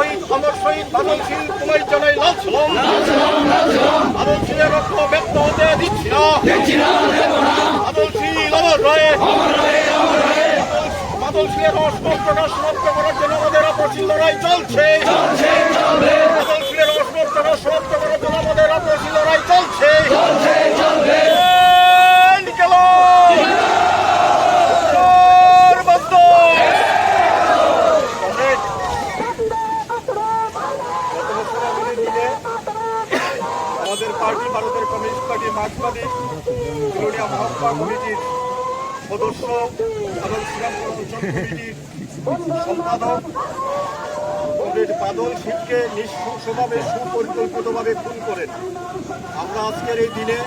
শহীদ, অমর শহীদ বাদলশীল কুমার জনাই লাল সালাম। বাদলশীলের রক্ত ব্যক্ত হতে দিচ্ছি না। বাদলশীল অমর রয়ে। বাদলশীলের প্রকাশ সমাপ্ত করার জন্য আমাদের অপরশীল লড়াই চলছে। বাদলশীলের অস্পষ্টতা সমাপ্ত প্রকাশ জন্য আমাদের অপরশীল লড়াই চলছে And গেল বন্ধ কমরেড, গত বছর আমাদের মিলে আমাদের পার্টি ভারতের কমিউনিস্ট পার্টি, মার্ক্সবাদী বিরোধী মহাত্মা কমিটির সদস্য বাদল শ্রীরাম প্রশাসন কমিটির সম্পাদক। কমরেড বাদল শিবকে নৃশংসভাবে সুপরিকল্পিতভাবে খুন করেন। আমরা আজকের এই দিনে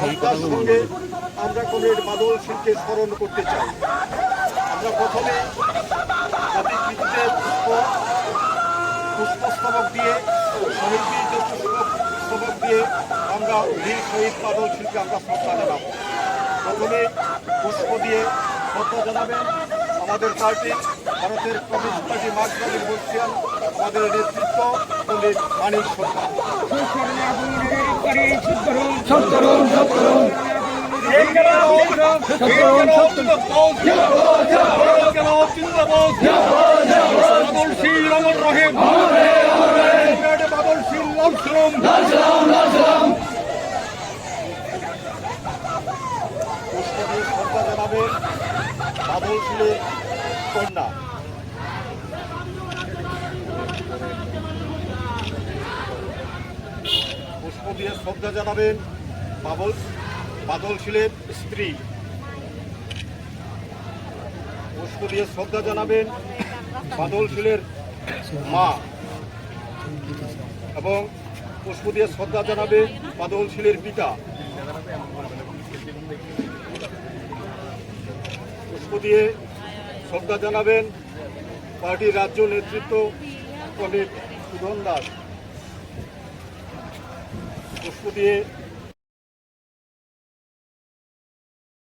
শ্রদ্ধার সঙ্গে আমরা কমরেড বাদল শিবকে স্মরণ করতে চাই। আমরা প্রথমে জাতির পুষ্প, পুষ্পস্তবক দিয়ে শহীদ বীর আমরা বীর শহীদ বাদল শিল্পে আমরা শ্রদ্ধা জানাব প্রথমে পুষ্প দিয়ে শ্রদ্ধা জানাবেন আমাদের পার্টি ভারতের কমিউনিস্ট পার্টি মার্ক্সবাদী বর্ষিয়ান আমাদের নেতৃত্ব পণ্ডিত মানিক সরকার বাদলশীল পুষ্প দিয়ে শ্রদ্ধা জানাবেন বাদলশীলের কন্যা পুষ্প দিয়ে শ্রদ্ধা জানাবেন বাবল বাদলশীলের স্ত্রী পুষ্প দিয়ে শ্রদ্ধা জানাবেন বাদলশীলের মা এবং পুষ্প দিয়ে শ্রদ্ধা জানাবেন বাদলশীলের পিতা। পুষ্প দিয়ে শ্রদ্ধা জানাবেন পার্টির রাজ্য নেতৃত্ব পণ্ডিত সুধন দাস। পুষ্প দিয়ে